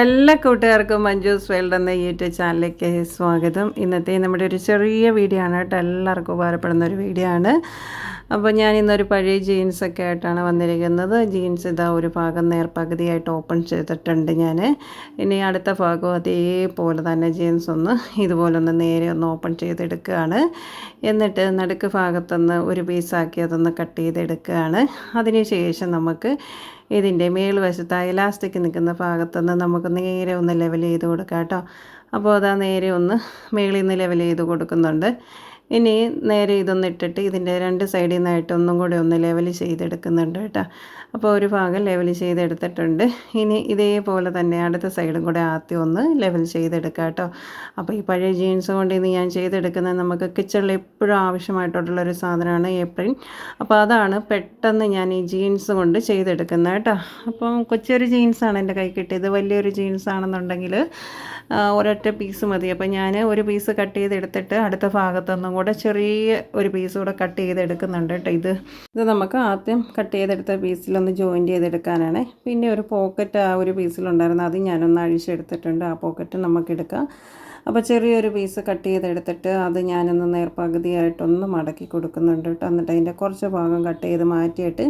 എല്ലാ കൂട്ടുകാർക്കും മഞ്ജൂസ് വേൾഡ് എന്ന യൂട്യൂബ് ചാനലിലേക്ക് സ്വാഗതം. ഇന്നത്തെ നമ്മുടെ ഒരു ചെറിയ വീഡിയോ ആണ് കേട്ടോ. എല്ലാവർക്കും ഉപകാരപ്പെടുന്ന ഒരു വീഡിയോ ആണ്. അപ്പോൾ ഞാൻ ഇന്നൊരു പഴയ ജീൻസൊക്കെ ആയിട്ടാണ് വന്നിരിക്കുന്നത്. ജീൻസ് ഇതാ ഒരു ഭാഗം നേർപകുതിയായിട്ട് ഓപ്പൺ ചെയ്തിട്ടുണ്ട് ഞാൻ. ഇനി അടുത്ത ഭാഗവും അതേപോലെ തന്നെ ജീൻസ് ഒന്ന് ഇതുപോലെ ഒന്ന് നേരെ ഒന്ന് ഓപ്പൺ ചെയ്തെടുക്കുകയാണ്. എന്നിട്ട് നടുക്ക് ഭാഗത്തുനിന്ന് ഒരു പീസാക്കി അതൊന്ന് കട്ട് ചെയ്തെടുക്കുകയാണ്. അതിന് ശേഷം നമുക്ക് ഇതിന്റെ മേൽവശത്ത് ഇലാസ്റ്റിക് നിൽക്കുന്ന ഭാഗത്തുനിന്ന് നമുക്ക് നേരെ ഒന്ന് ലെവൽ ചെയ്ത് കൊടുക്കാം കേട്ടോ. അപ്പോൾ അതാ നേരെ ഒന്ന് മേളിൽ നിന്ന് ലെവൽ ചെയ്ത് കൊടുക്കുന്നുണ്ട്. ഇനി നേരെ ഇതൊന്ന് ഇട്ടിട്ട് ഇതിന്റെ രണ്ട് സൈഡിൽ നിന്നായിട്ട് ഒന്നും കൂടി ഒന്ന് ലെവൽ ചെയ്തെടുക്കുന്നുണ്ട് കേട്ടോ. അപ്പോൾ ഒരു ഭാഗം ലെവൽ ചെയ്തെടുത്തിട്ടുണ്ട്. ഇനി ഇതേപോലെ തന്നെ അടുത്ത സൈഡും കൂടെ ആദ്യം ഒന്ന് ലെവൽ ചെയ്തെടുക്കുക കേട്ടോ. അപ്പോൾ ഈ പഴയ ജീൻസ് കൊണ്ട് ഇന്ന് ഞാൻ ചെയ്തെടുക്കുന്നത് നമുക്ക് കിച്ചണിൽ എപ്പോഴും ആവശ്യമായിട്ടുള്ളൊരു സാധനമാണ് ഏപ്രിൽ. അപ്പോൾ അതാണ് പെട്ടെന്ന് ഞാൻ ഈ ജീൻസ് കൊണ്ട് ചെയ്തെടുക്കുന്നത് കേട്ടോ. അപ്പം കൊച്ചൊരു ജീൻസാണ് എന്റെ കൈ കിട്ടിയത്. വലിയൊരു ജീൻസ് ആണെന്നുണ്ടെങ്കിൽ ഒരൊറ്റ പീസ് മതി. അപ്പോൾ ഞാൻ ഒരു പീസ് കട്ട് ചെയ്തെടുത്തിട്ട് അടുത്ത ഭാഗത്തൊന്നും കൂടെ ചെറിയ ഒരു പീസ് കൂടെ കട്ട് ചെയ്തെടുക്കുന്നുണ്ട് കേട്ടോ ഇത്. ഇത് നമുക്ക് ആദ്യം കട്ട് ചെയ്തെടുത്ത പീസിലൊന്ന് ജോയിൻ ചെയ്തെടുക്കാനാണ്. പിന്നെ ഒരു പോക്കറ്റ് ആ ഒരു പീസിലുണ്ടായിരുന്നു അത് ഞാനൊന്ന് അഴിച്ചെടുത്തിട്ടുണ്ട്. ആ പോക്കറ്റ് നമുക്ക് എടുക്കാം. അപ്പോൾ ചെറിയൊരു പീസ് കട്ട് ചെയ്തെടുത്തിട്ട് അത് ഞാനൊന്ന് നേർപ്പകുതിയായിട്ടൊന്ന് മടക്കി കൊടുക്കുന്നുണ്ട് കേട്ടോ എന്നിട്ട് അതിന്റെ കുറച്ച് ഭാഗം കട്ട് ചെയ്ത് മാറ്റിയിട്ട്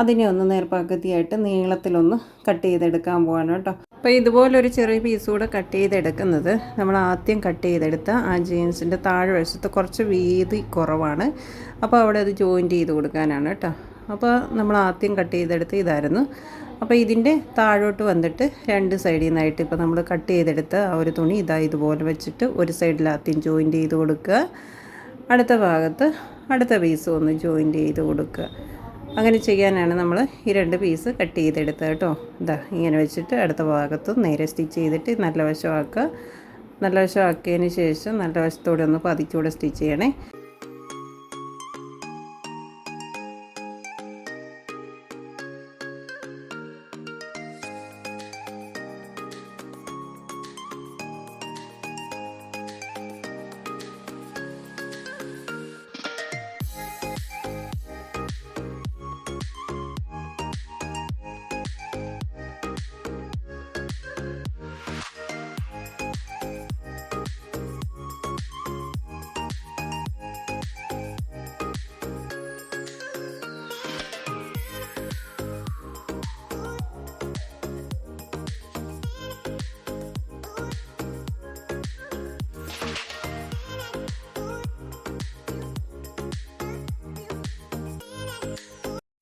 അതിനെ ഒന്ന് നേർപ്പകുതിയായിട്ട് നീളത്തിലൊന്ന് കട്ട് ചെയ്തെടുക്കാൻ പോവാണ് കേട്ടോ അപ്പോൾ ഇതുപോലൊരു ചെറിയ പീസ് കൂടെ കട്ട് ചെയ്തെടുക്കുന്നത്. നമ്മൾ ആദ്യം കട്ട് ചെയ്തെടുത്ത ആ ജീൻസിന്റെ താഴെ വശത്ത് കുറച്ച് വീതി കുറവാണ്. അപ്പോൾ അവിടെ അത് ജോയിന്റ് ചെയ്ത് കൊടുക്കാനാണ് കേട്ടോ അപ്പോൾ നമ്മൾ ആദ്യം കട്ട് ചെയ്തെടുത്ത് ഇതായിരുന്നു. അപ്പോൾ ഇതിന്റെ താഴോട്ട് വന്നിട്ട് രണ്ട് സൈഡിൽ നിന്നായിട്ട് ഇപ്പോൾ നമ്മൾ കട്ട് ചെയ്തെടുത്ത ആ ഒരു തുണി ഇതാ ഇതുപോലെ വെച്ചിട്ട് ഒരു സൈഡിൽ ആദ്യം ജോയിന്റ് ചെയ്ത് കൊടുക്കുക. അടുത്ത ഭാഗത്ത് അടുത്ത പീസ് ഒന്ന് ജോയിന്റ് ചെയ്ത് കൊടുക്കുക. അങ്ങനെ ചെയ്യാനാണ് നമ്മൾ ഈ രണ്ട് പീസ് കട്ട് ചെയ്തെടുത്തത് കേട്ടോ. ഇതാ ഇങ്ങനെ വെച്ചിട്ട് അടുത്ത ഭാഗത്ത് നേരെ സ്റ്റിച്ച് ചെയ്തിട്ട് നല്ല വശമാക്കുക. നല്ല വശമാക്കിയതിന് ശേഷം നല്ല വശത്തോടെ ഒന്ന് പതിച്ചൂടെ സ്റ്റിച്ച് ചെയ്യണേ.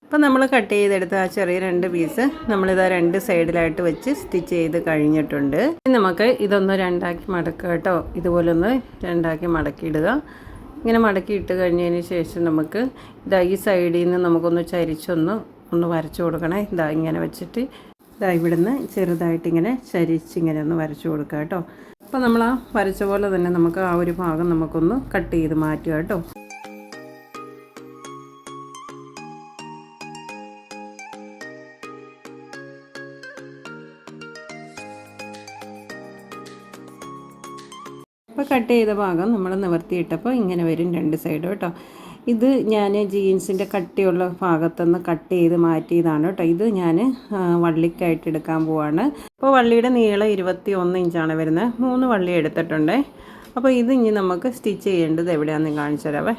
അപ്പോൾ നമ്മൾ കട്ട് ചെയ്തെടുത്ത ആ ചെറിയ രണ്ട് പീസ് നമ്മളിത് രണ്ട് സൈഡിലായിട്ട് വെച്ച് സ്റ്റിച്ച് ചെയ്ത് കഴിഞ്ഞിട്ടുണ്ട്. നമുക്ക് ഇതൊന്ന് രണ്ടാക്കി മടക്കുക കേട്ടോ. ഇതുപോലെ ഒന്ന് രണ്ടാക്കി മടക്കിയിടുക. ഇങ്ങനെ മടക്കി ഇട്ട് കഴിഞ്ഞതിന് ശേഷം നമുക്ക് ഇതാ ഈ സൈഡിൽ നിന്ന് നമുക്കൊന്ന് ചരിച്ചൊന്ന് ഒന്ന് വരച്ചു കൊടുക്കണേ. ഇതാ ഇങ്ങനെ വെച്ചിട്ട് ഇതാ ഇവിടുന്ന് ചെറുതായിട്ട് ഇങ്ങനെ ചരിച്ച് ഇങ്ങനെ ഒന്ന് വരച്ചു കൊടുക്കുക കേട്ടോ. അപ്പോൾ നമ്മൾ ആ വരച്ച പോലെ തന്നെ നമുക്ക് ആ ഒരു ഭാഗം നമുക്കൊന്ന് കട്ട് ചെയ്ത് മാറ്റുക കേട്ടോ. കട്ട് ചെയ്ത ഭാഗം നമ്മൾ നിവർത്തിയിട്ടപ്പോൾ ഇങ്ങനെ വരും രണ്ട് സൈഡും കേട്ടോ. ഇത് ഞാൻ ജീൻസിന്റെ കട്ടിയുള്ള ഭാഗത്തുനിന്ന് കട്ട് ചെയ്ത് മാറ്റിയതാണ് കേട്ടോ. ഇത് ഞാൻ വള്ളിക്കായിട്ട് എടുക്കാൻ പോവാണ്. അപ്പോൾ വള്ളിയുടെ നീളം ഇരുപത്തി ഒന്ന് ഇഞ്ചാണ് വരുന്നത്. മൂന്ന് വള്ളി എടുത്തിട്ടുണ്ട്. അപ്പോൾ ഇത് ഇനി നമുക്ക് സ്റ്റിച്ച് ചെയ്യേണ്ടത് എവിടെയാണെന്ന് കാണിച്ചു തരാവേ.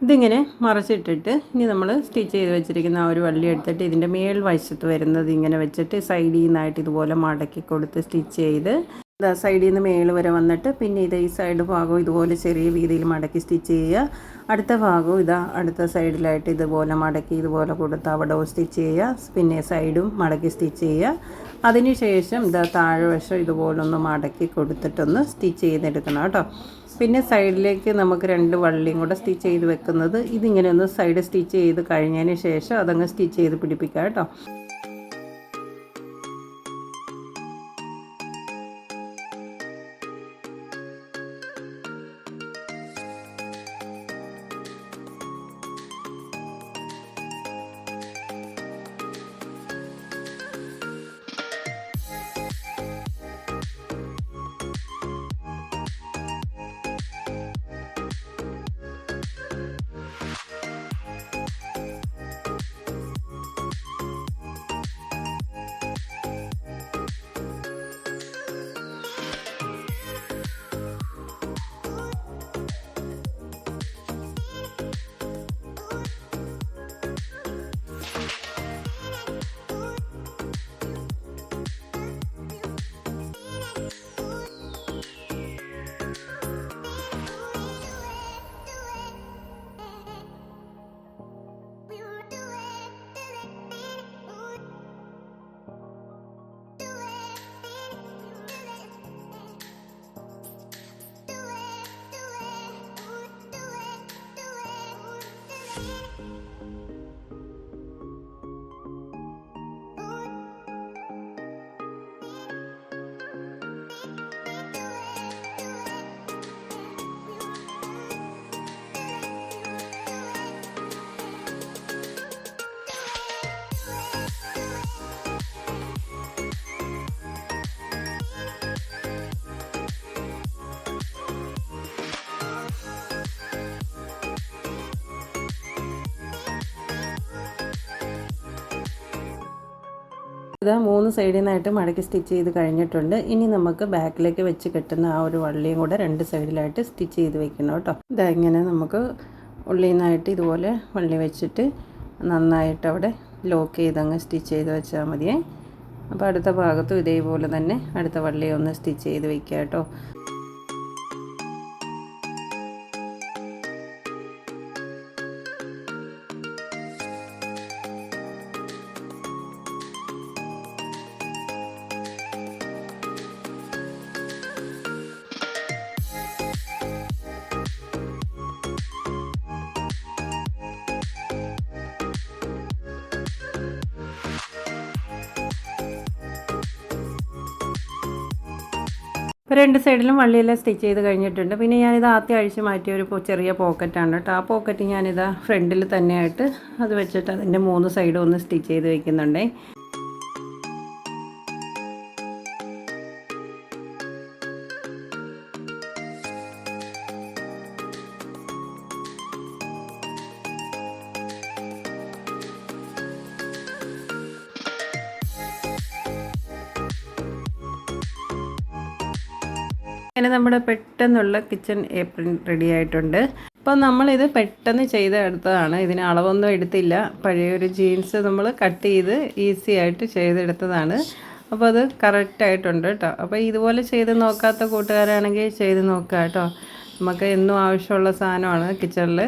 ഇതിങ്ങനെ മറച്ചിട്ടിട്ട് ഇനി നമ്മൾ സ്റ്റിച്ച് ചെയ്ത് വെച്ചിരിക്കുന്ന ആ ഒരു വള്ളി എടുത്തിട്ട് ഇതിന്റെ മേൽ വശത്ത് വരുന്നത് ഇങ്ങനെ വെച്ചിട്ട് സൈഡിൽ നിന്നായിട്ട് ഇതുപോലെ മടക്കി കൊടുത്ത് സ്റ്റിച്ച് ചെയ്ത് ഇതാ സൈഡിൽ നിന്ന് മേൾ വരെ വന്നിട്ട് പിന്നെ ഇത് ഈ സൈഡ് ഭാഗവും ഇതുപോലെ ചെറിയ രീതിയിൽ മടക്കി സ്റ്റിച്ച് ചെയ്യുക. അടുത്ത ഭാഗവും ഇതാ അടുത്ത സൈഡിലായിട്ട് ഇതുപോലെ മടക്കി ഇതുപോലെ കൊടുത്ത് അവിടെ സ്റ്റിച്ച് ചെയ്യുക. പിന്നെ സൈഡും മടക്കി സ്റ്റിച്ച് ചെയ്യുക. അതിനുശേഷം ഇതാ താഴെ വശം ഇതുപോലൊന്ന് മടക്കി കൊടുത്തിട്ടൊന്ന് സ്റ്റിച്ച് ചെയ്തെടുക്കണം കേട്ടോ. പിന്നെ സൈഡിലേക്ക് നമുക്ക് രണ്ട് വള്ളിയും കൂടെ സ്റ്റിച്ച് ചെയ്ത് വെക്കുന്നത് ഇതിങ്ങനെ ഒന്ന് സൈഡ് സ്റ്റിച്ച് ചെയ്ത് കഴിഞ്ഞതിന് ശേഷം അതങ്ങ് സ്റ്റിച്ച് ചെയ്ത് പിടിപ്പിക്കാം കേട്ടോ. ഇതാ മൂന്ന് സൈഡിൽ നിന്നായിട്ട് മടക്കി സ്റ്റിച്ച് ചെയ്ത് കഴിഞ്ഞിട്ടുണ്ട്. ഇനി നമുക്ക് ബാക്കിലേക്ക് വെച്ച് കെട്ടുന്ന ആ ഒരു വള്ളിയും കൂടെ രണ്ട് സൈഡിലായിട്ട് സ്റ്റിച്ച് ചെയ്ത് വെക്കണം കേട്ടോ. ഇതാ ഇങ്ങനെ നമുക്ക് ഉള്ളിൽ നിന്നായിട്ട് ഇതുപോലെ വള്ളി വെച്ചിട്ട് നന്നായിട്ട് അവിടെ ലോക്ക് ചെയ്തങ്ങ് സ്റ്റിച്ച് ചെയ്ത് വെച്ചാൽ മതിയേ. അപ്പോൾ അടുത്ത ഭാഗത്തും ഇതേപോലെ തന്നെ അടുത്ത വള്ളി ഒന്ന് സ്റ്റിച്ച് ചെയ്ത് വെക്കുക കേട്ടോ. ഇപ്പോൾ രണ്ട് സൈഡിലും വള്ളിയെല്ലാം സ്റ്റിച്ച് ചെയ്ത് കഴിഞ്ഞിട്ടുണ്ട്. പിന്നെ ഞാനിത് ആദ്യം അഴിച്ച് മാറ്റിയ ഒരു ചെറിയ പോക്കറ്റാണ് കേട്ടോ. ആ പോക്കറ്റ് ഞാനിത് ഫ്രണ്ടിൽ തന്നെയായിട്ട് അത് വെച്ചിട്ട് അതിന്റെ മൂന്ന് സൈഡും ഒന്ന് സ്റ്റിച്ച് ചെയ്ത് വെക്കുന്നുണ്ടേ. അങ്ങനെ നമ്മുടെ പെട്ടെന്നുള്ള കിച്ചൺ ഏപ്രിൻ റെഡി ആയിട്ടുണ്ട്. അപ്പോൾ നമ്മളിത് പെട്ടെന്ന് ചെയ്തെടുത്തതാണ് ഇതിന് അളവൊന്നും എടുത്തില്ല. പഴയൊരു ജീൻസ് നമ്മൾ കട്ട് ചെയ്ത് ഈസി ആയിട്ട് ചെയ്തെടുത്തതാണ്. അപ്പോൾ അത് കറക്റ്റായിട്ടുണ്ട് കേട്ടോ. അപ്പോൾ ഇതുപോലെ ചെയ്ത് നോക്കാത്ത കൂട്ടുകാരാണെങ്കിൽ ചെയ്ത് നോക്കുക കേട്ടോ. നമുക്ക് എന്നും ആവശ്യമുള്ള സാധനമാണ് കിച്ചണിൽ.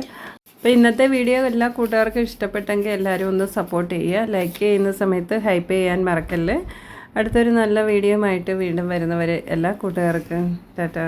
അപ്പോൾ ഇന്നത്തെ വീഡിയോ എല്ലാ കൂട്ടുകാർക്കും ഇഷ്ടപ്പെട്ടെങ്കിൽ എല്ലാവരും ഒന്ന് സപ്പോർട്ട് ചെയ്യുക. ലൈക്ക് ചെയ്യുന്ന സമയത്ത് ഹൈപ്പ് ചെയ്യാൻ മറക്കല്ലേ. അടുത്തൊരു നല്ല വീഡിയോ ആയിട്ട് വീണ്ടും വരുന്നവരെ എല്ലാ കൂട്ടുകാർക്കും ടാറ്റാ.